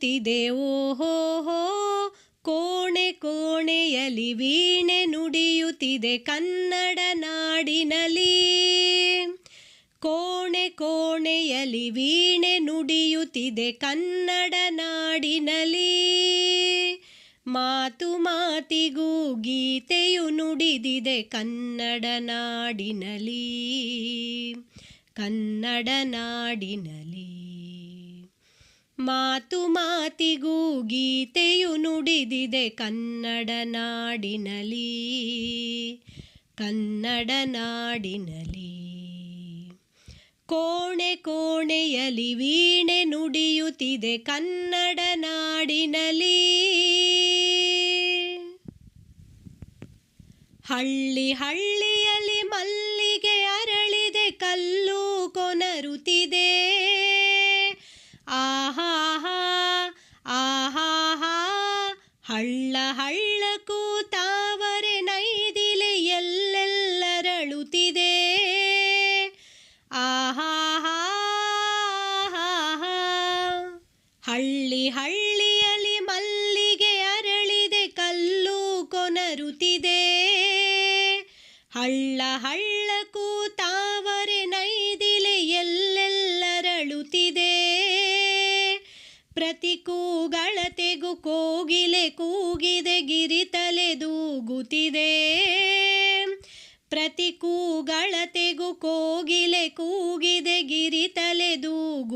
ವೀಣೆ ಹೋ ಹೋ, ಕೋಣೆ ಕೋಣೆಯಲಿ ವೀಣೆ ನುಡಿಯುತ್ತಿದೆ ಕನ್ನಡ ನಾಡಿನಲಿ ಕೋಣೆ ಕೋಣೆಯಲಿ ವೀಣೆ ನುಡಿಯುತ್ತಿದೆ ಕನ್ನಡ ನಾಡಿನಲಿ ಮಾತು ಮಾತಿಗೂ ಗೀತೆಯು ನುಡಿದಿದೆ ಕನ್ನಡ ನಾಡಿನಲಿ ಕನ್ನಡ ನಾಡಿನಲಿ ಮಾತು ಮಾತಿಗೂ ಗೀತೆಯು ನುಡಿದಿದೆ ಕನ್ನಡ ನಾಡಿನಲಿ ಕನ್ನಡ ನಾಡಿನಲಿ ಕೋಣೆ ಕೋಣೆಯಲಿ ವೀಣೆ ನುಡಿಯುತ್ತಿದೆ ಕನ್ನಡ ನಾಡಿನಲಿ ಹಳ್ಳಿ ಹಳ್ಳಿಯಲ್ಲಿ ಮಲ್ಲಿಗೆ ಅರಳಿದೆ ಕಲ್ಲು ಕೊನರುತ್ತಿದೆ. ಹಳ್ಳ ಹಳ್ಳಕ್ಕೂ ತಾವರೆ ನೈದಿಲೆ ಎಲ್ಲೆಲ್ಲರಳುತ್ತಿದೆ. ಆಹಾ ಹಳ್ಳಿ ಹಳ್ಳಿಯಲ್ಲಿ ಮಲ್ಲಿಗೆ ಅರಳಿದೆ ಕಲ್ಲು ಕೊನರುತ್ತಿದೆ. ಹಳ್ಳ ಹಳ್ಳಕ್ಕೂ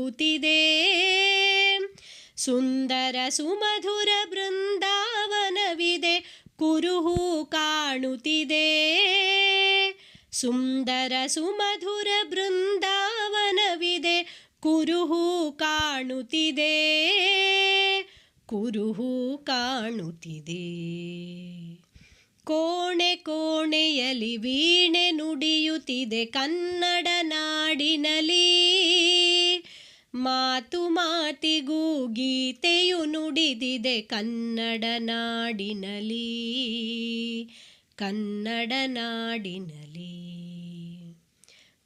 ದೂಗುತ್ತಿದೆ ಸುಂದರ ಸುಮಧುರ ಬೃಂದಾವನವಿದೆ, ಕುರುಹು ಕಾಣುತ್ತಿದೆ. ಸುಂದರ ಸುಮಧುರ ಬೃಂದಾವನವಿದೆ, ಕುರುಹು ಕಾಣುತ್ತಿದೆ. ಕುರುಹು ಕಾಣುತ್ತಿದೆ. ಕೋಣೆ ಕೋಣೆಯಲ್ಲಿ ವೀಣೆ ನುಡಿಯುತ್ತಿದೆ, ಕನ್ನಡ ನಾಡಿನಲಿ ಮಾತು ಮಾತಿಗೂ ಗೀತೆಯು ನುಡಿದಿದೆ ಕನ್ನಡ ನಾಡಿನಲಿ ಕನ್ನಡ ನಾಡಿನಲಿ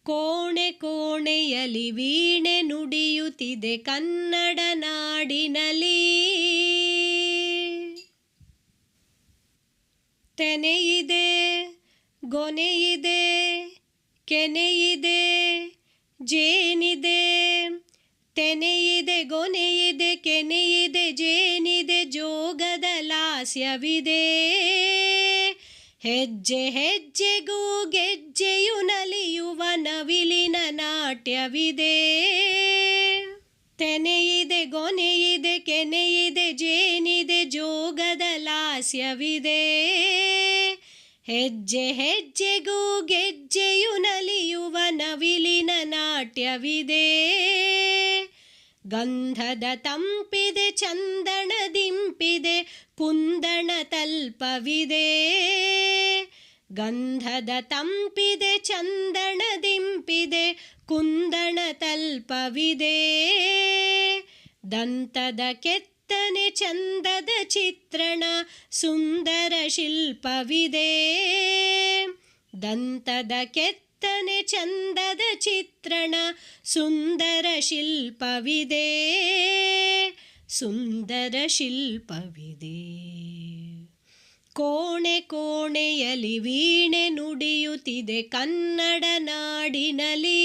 ಕೋಣೆ ಕೋಣೆಯಲಿ ವೀಣೆ ನುಡಿಯುತ್ತಿದೆ ಕನ್ನಡ ನಾಡಿನಲಿ ತೆನೆಯಿದೆ, ಗೊನೆಯಿದೆ, ಕೆನೆಯಿದೆ, ಜೇನಿದೆ ತೆನೆಯಿದೆ, ಗೊನೆಯಿದೆ, ಕೆನೆಯಿದೆ, ಜೇನಿದೆ, ಜೋಗದ ಲಾಸ್ಯವಿದೆ. ಹೆಜ್ಜೆ ಹೆಜ್ಜೆಗೂ ಗೆಜ್ಜೆಯು ನಲಿಯುವ ನವಿಲಿನ ನಾಟ್ಯವಿದೆ. ತೆನೆಯಿದೆ, ಗೊನೆಯಿದೆ, ಕೆನೆಯಿದೆ, ಜೇನಿದೆ, ಜೋಗದ ಲಾಸ್ಯವಿದೆ. ಹೆಜ್ಜೆ ಹೆಜ್ಜೆಗೂ ಗೆಜ್ಜೆಯು ನಲಿಯುವ ನವಿಲಿನ ನಾಟ್ಯವಿದೆ. ಗಂಧದ ತಂಪಿದೆ ಚಂದನ ದಿಂಪಿದೆ ಕುಂದಣ ತಲ್ಪವಿದೆ. ಗಂಧದ ತಂಪಿದೆ ಚಂದನ ದಿಂಪಿದೆ ಕುಂದಣ ತಲ್ಪವಿದೆ. ದಂತದ ಕೆತ್ತನೆ, ಚಂದದ ಚಿತ್ರಣ, ಸುಂದರ ಶಿಲ್ಪವಿದೆ. ದಂತದ ಕೆತ್ತನೆ ಚಂದದ ಚಿತ್ರಣ ಸುಂದರ ಶಿಲ್ಪವಿದೆ. ಸುಂದರ ಶಿಲ್ಪವಿದೆ. ಕೋಣೆ ಕೋಣೆಯಲಿ ವೀಣೆ ನುಡಿಯುತ್ತಿದೆ ಕನ್ನಡ ನಾಡಿನಲಿ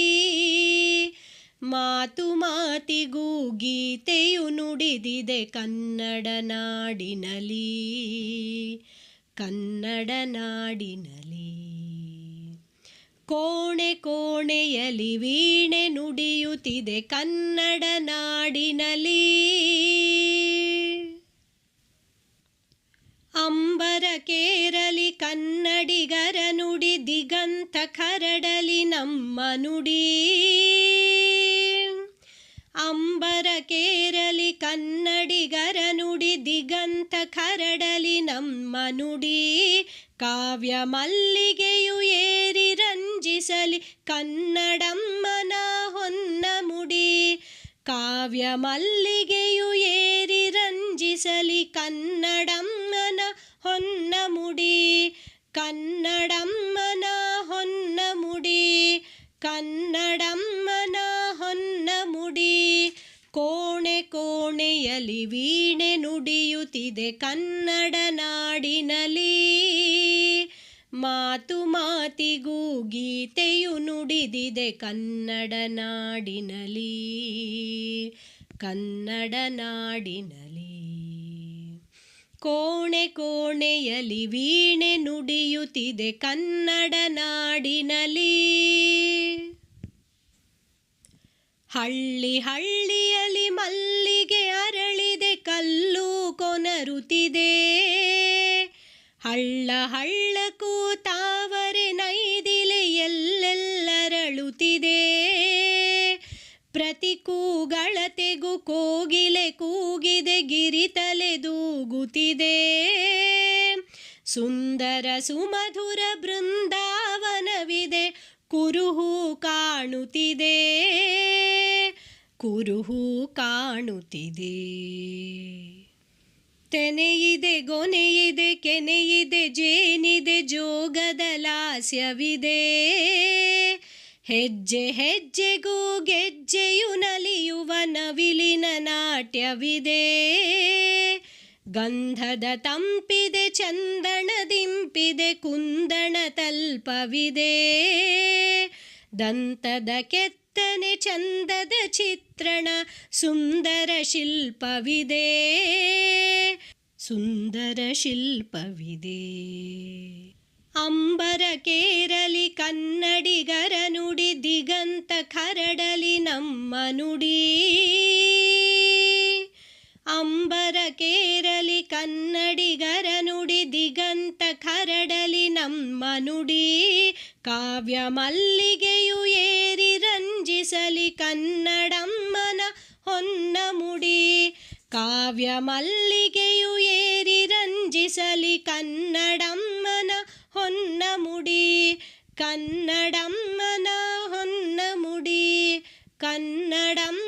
ಮಾತು ಮಾತಿಗೂ ಗೀತೆಯು ನುಡಿದಿದೆ ಕನ್ನಡ ನಾಡಿನಲಿ ಕನ್ನಡ ನಾಡಿನಲಿ ಕೋಣೆ ಕೋಣೆಯಲಿ ವೀಣೆ ನುಡಿಯುತ್ತಿದೆ ಕನ್ನಡ ನಾಡಿನಲಿ ಅಂಬರ ಕೇರಲಿ ಕನ್ನಡಿಗರ ನುಡಿ ದಿಗಂತ ಕರಡಲಿ ನಮ್ಮ ನುಡಿ. ಅಂಬರ ಕೇರಲಿ ಕನ್ನಡಿಗರ ನುಡಿ ದಿಗಂತ ಕರಡಲಿ ನಮ್ಮ ನುಡಿ ಕಾವ್ಯ ಮಲ್ಲಿಗೆಯು ಏರಿ ರಂಜಿಸಲಿ ಕನ್ನಡಮ್ಮನ ಹೊನ್ನ ಮುಡಿ ಕಾವ್ಯ ಮಲ್ಲಿಗೆಯು ಏರಿ ರಂಜಿಸಲಿ ಕನ್ನಡಮ್ಮನ ಹೊನ್ನ ಮುಡಿ ಕನ್ನಡಮ್ಮನ ಹೊನ್ನ ಮುಡಿ ಕನ್ನಡಮ್ಮನ ಕೋಣೆಯಲ್ಲಿ ವೀಣೆ ನುಡಿಯುತ್ತಿದೆ ಕನ್ನಡ ನಾಡಿನಲ್ಲಿ. ಮಾತು ಮಾತಿಗೂ ಗೀತೆಯು ನುಡಿದಿದೆ ಕನ್ನಡ ನಾಡಿನಲ್ಲಿ. ಕನ್ನಡ ನಾಡಿನಲ್ಲಿ. ಕೋಣೆ ಕೋಣೆಯಲ್ಲಿ ವೀಣೆ ನುಡಿಯುತ್ತಿದೆ ಕನ್ನಡ ನಾಡಿನಲ್ಲಿ. ಹಳ್ಳಿ ಹಳ್ಳಿಯಲ್ಲಿ ಮಲ್ಲಿಗೆ ಅರಳಿದೆ, ಕಲ್ಲು ಕೊನರುತಿದೆ ಹಳ್ಳ ಹಳ್ಳಕ್ಕೂ ತಾವರೆ ನೈದಿಲೆ ಎಲ್ಲೆಲ್ಲರಳುತ್ತಿದೆ. ಪ್ರತಿ ಕೂಗಳತೆಗೂ ಕೋಗಿಲೆ ಕೂಗಿದೆ ಗಿರಿತಲೆದೂಗುತ್ತಿದೆ ಸುಂದರ ಸುಮಧುರ ಬೃಂದಾವನವಿದೆ, ಕುರುಹು ಕಾಣುತ್ತಿದೆ. ಕುರುಹು ಕಾಣುತ್ತಿದೆ. ತೆನೆಯಿದೆ, ಗೊನೆಯಿದೆ, ಕೆನೆಯಿದೆ, ಜೇನಿದೆ, ಜೋಗದ ಲಾಸ್ಯವಿದೆ. ಹೆಜ್ಜೆ ಹೆಜ್ಜೆಗೂ ಗೆಜ್ಜೆಯು ನಲಿಯುವ ನವಿಲಿನ ನಾಟ್ಯವಿದೆ. ಗಂಧದ ತಂಪಿದೆ ಚಂದನದಿಂಪಿದೆ ಕುಂದಣ ತಲ್ಪವಿದೆ. ದಂತದ ಕೆತ್ತನೆ ಚಂದದ ಚಿತ್ರಣ ಸುಂದರ ಶಿಲ್ಪವಿದೆ. ಸುಂದರ ಶಿಲ್ಪವಿದೆ. ಅಂಬರ ಕೇರಲಿ ಕನ್ನಡಿಗರ ನುಡಿ ದಿಗಂತ ಕರಡಲಿ ನಮ್ಮ ನುಡಿ. ಅಂಬರ ಕೇರಲಿ ಕನ್ನಡಿಗರ ನುಡಿ ದಿಗಂತ ಕರಡಲಿ ನಮ್ಮ ನುಡಿ. ಕಾವ್ಯ ಮಲ್ಲಿಗೆಯು ರಂಜಿಸಲಿ ಕನ್ನಡಮ್ಮನ ಹೊನ್ನ ಮುಡಿ ಕಾವ್ಯ ಮಲ್ಲಿಗೆಯು ಏರಿ ರಂಜಿಸಲಿ ಕನ್ನಡಮ್ಮನ ಹೊನ್ನ ಮುಡಿ ಕನ್ನಡಮ್ಮನ ಹೊನ್ನ ಮುಡಿ ಕನ್ನಡಮ್ಮ